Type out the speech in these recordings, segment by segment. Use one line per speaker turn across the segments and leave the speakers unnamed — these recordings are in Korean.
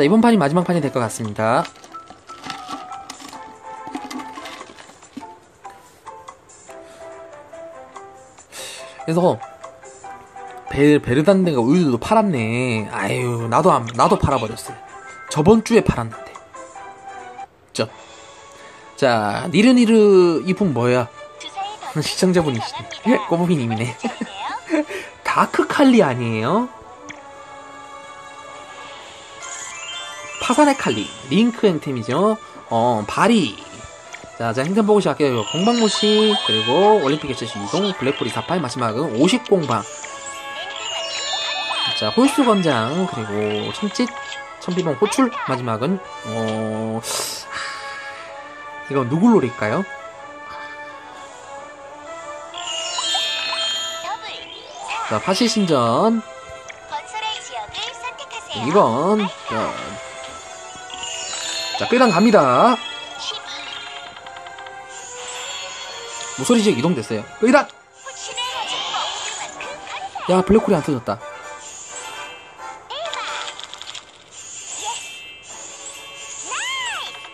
자, 이번 판이 마지막 판이 될 것 같습니다. 그래서 베, 베르단데가 우유도 팔았네. 아유, 나도 안, 나도 팔아버렸어요. 저번 주에 팔았는데. 저. 자, 니르니르 이분 뭐야? 시청자분이시네. 꼬부미님이네. 다크 칼리 아니에요? 파산의 칼리, 링크 행템이죠. 어, 바리. 자, 자, 행템 보고 시작해요. 공방무시, 그리고 올림픽 개최시 이동, 블랙홀 이사파이, 마지막은 50공방. 자, 홀수 권장, 그리고 천짓, 천비봉 호출, 마지막은, 어, 이거 누구 롤일까요? 자, 파시신전. 이건, 자, 자, 끌당 갑니다. 모서리 지역 이동됐어요. 끌당! 야, 블랙홀이 안 터졌다.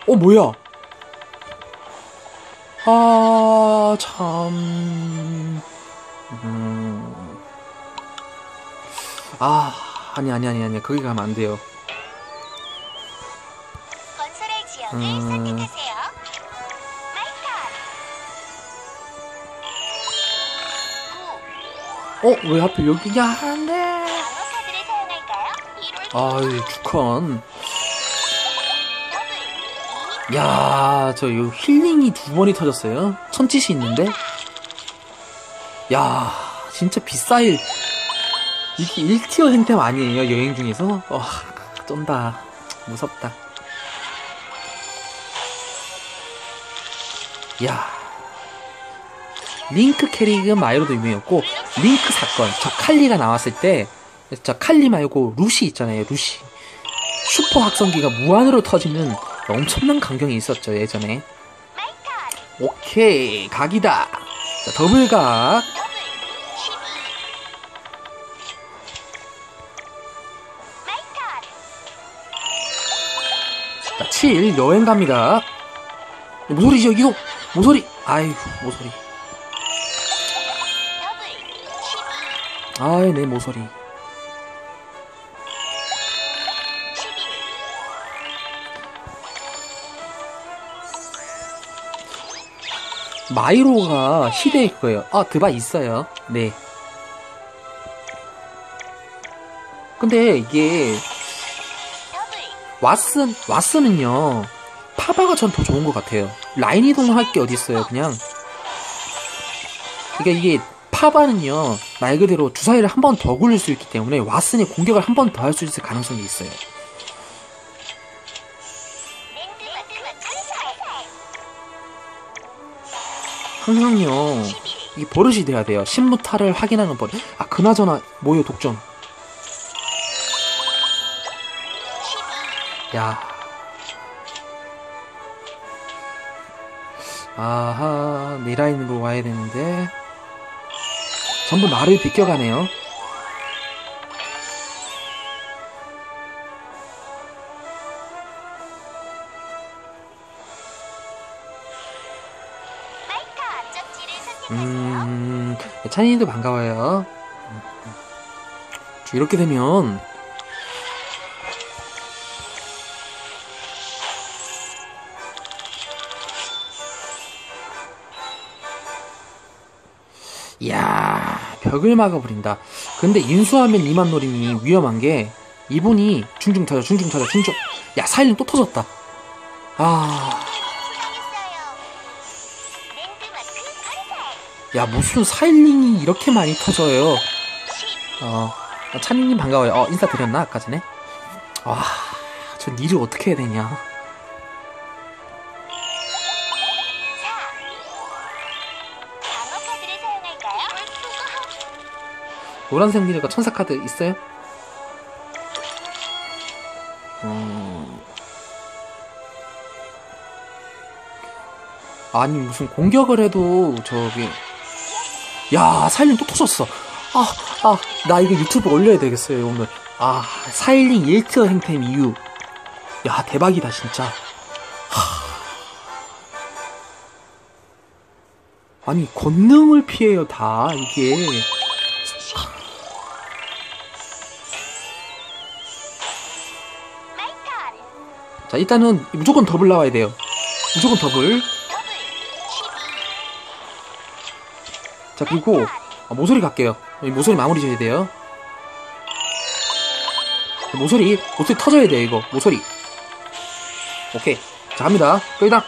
어, 뭐야? 아, 참. 음. 아, 아니, 아니, 아니, 아니. 거기 가면 안 돼요. 음. 어, 왜 하필 여기냐? 안 돼. 아, 주컨. 야, 저 이거 힐링이 두 번이 터졌어요. 천짓이 있는데. 야, 진짜 비싸일. 이게 1티어 행템 아니에요, 여행 중에서? 와, 쩐다. 무섭다. 야. 링크 캐릭은 마이로도 유명했고, 링크 사건, 저 칼리가 나왔을 때, 저 칼리 말고 루시 있잖아요, 루시. 슈퍼 확성기가 무한으로 터지는 엄청난 강경이 있었죠, 예전에. 오케이, 각이다. 자, 더블각. 자, 7, 여행 갑니다. 모서리죠, 이거? 모서리. 아이고, 모서리. 아이, 내 모서리. 마이로가 시대일 거예요. 아, 드바 있어요. 네. 근데 이게 왓슨 왓슨은요 파바가 전 더 좋은 것 같아요. 라인 이동을 할게 어디 있어요, 그냥. 그러니까 이게 파바는요 말 그대로 주사위를 한 번 더 굴릴 수 있기 때문에 왓슨이 공격을 한 번 더 할 수 있을 가능성이 있어요. 항상요 이 버릇이 돼야 돼요. 신무탈을 확인하는 버릇. 아 그나저나 뭐요 독점. 야. 아하, 네 라인으로 와야 되는데. 전부 나를 비껴가네요. 찬이도 반가워요. 이렇게 되면 이야 벽을 막아버린다. 근데 인수하면 이만 노림이 위험한 게 이분이 중중 터져 중중 터져 중중 야 사일린 또 터졌다. 아... 야 무슨 사일링이 이렇게 많이 터져요? 어 찬이님 반가워요. 어 인사드렸나 아까 전에? 와저 니를 어떻게 해야 되냐? 노란색 미래가 천사 카드 있어요? 어... 아니 무슨 공격을 해도 저기 야 사일링 또 터졌어. 아 아 나 이거 유튜브 올려야 되겠어요 오늘. 아 사일링 1트 행템 이유. 야 대박이다 진짜. 하. 아니 권능을 피해요 다 이게. 자 일단은 무조건 더블 나와야 돼요. 무조건 더블 자 그리고 아, 모서리 갈게요. 이 모서리 마무리 져야 돼요. 모서리 모서리 터져야 돼요 이거. 모서리. 오케이. 자 갑니다. 끌당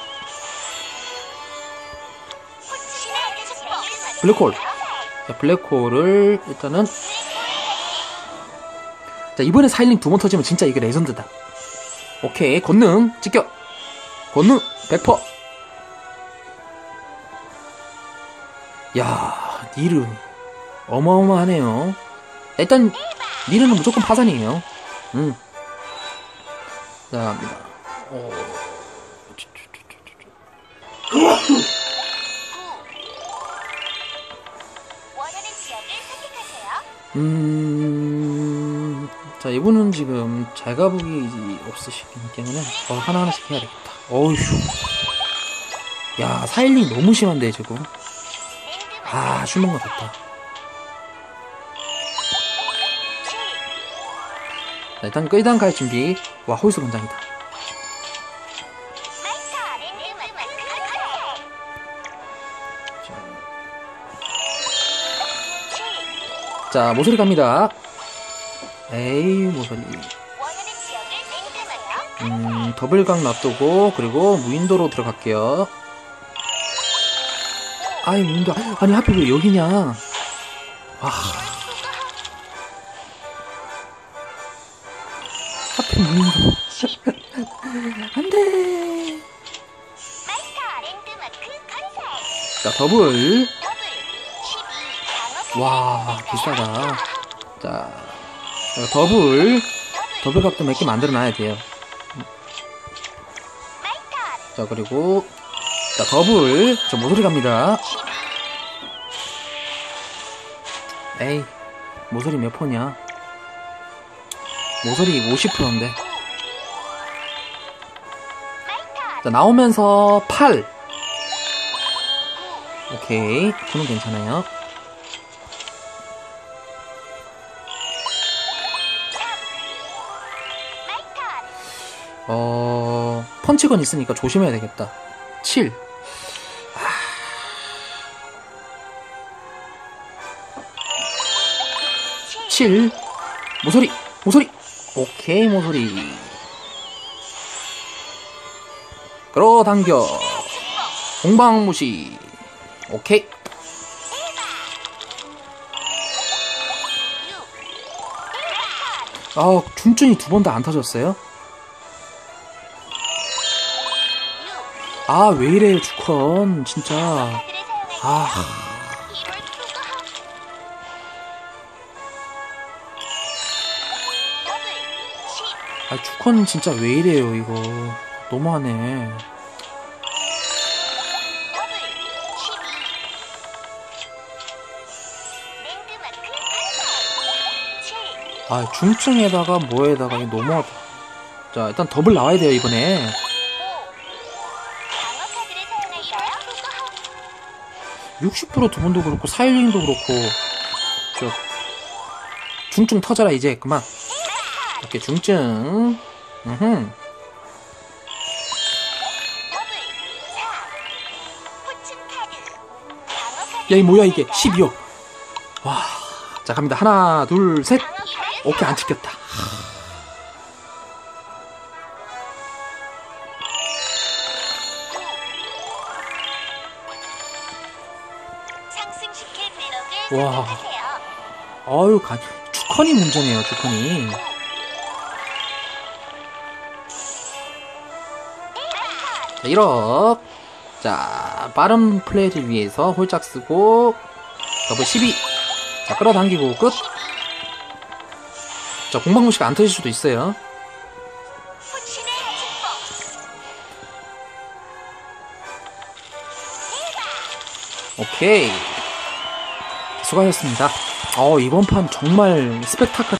블랙홀. 자 블랙홀을 일단은 자 이번에 사일링 두 번 터지면 진짜 이게 레전드다. 오케이. 권능 찍겨 권능 100% 야 니르 어마어마하네요. 일단 니르는 무조건 파산이에요. 음. 자 갑니다. 어... 음... 자 이분은 지금 잘가보기 없으시기 때문에 어, 하나하나씩 해야 되겠다. 어휴. 야 사일링 너무 심한데 지금 아 슈먼 거 좋다 자, 일단 끌당 갈 준비. 와 홀수 권장이다. 자 모서리 갑니다. 에이 모서리. 음 더블각 놔두고 그리고 무인도로 들어갈게요 아이 무인도 아니 하필 왜 여기냐? 아 하필 무인도 안돼. 자 더블. 와 비싸다. 자 더블. 더블 각도 몇 개 만들어 놔야 돼요. 자 그리고 자 더블. 저 모서리 갑니다. 에이 모서리 몇 퍼냐 모서리 50%인데. 자 나오면서 8 오케이. 그는 괜찮아요. 어, 펀치건 있으니까 조심해야 되겠다. 7. 7. 모서리! 모서리! 오케이, 모서리. 끌어당겨. 공방무시. 오케이. 아, 중증이 두 번 다 안 터졌어요? 아, 왜 이래요, 주컨. 진짜. 아. 아, 주컨 진짜 왜 이래요, 이거. 너무하네. 아, 중증에다가 뭐에다가 너무하다. 자, 일단 더블 나와야 돼요, 이번에. 60%두 번도 그렇고 사일링도 그렇고 저 중증 터져라 이제 그만 이렇게 중증. 음흠. 야 이 뭐야 이게? 12호. 와 자 갑니다. 하나 둘 셋. 오케이 안 찍혔다. 와. 아유, 가, 주컨이 문제네요, 주컨이. 1억. 자, 빠른 플레이를 위해서 홀짝 쓰고, 더블 12. 자, 끌어당기고 끝. 자, 공방무시가 안 터질 수도 있어요. 오케이. 수고하셨습니다. 어, 이번 판 정말 스펙타클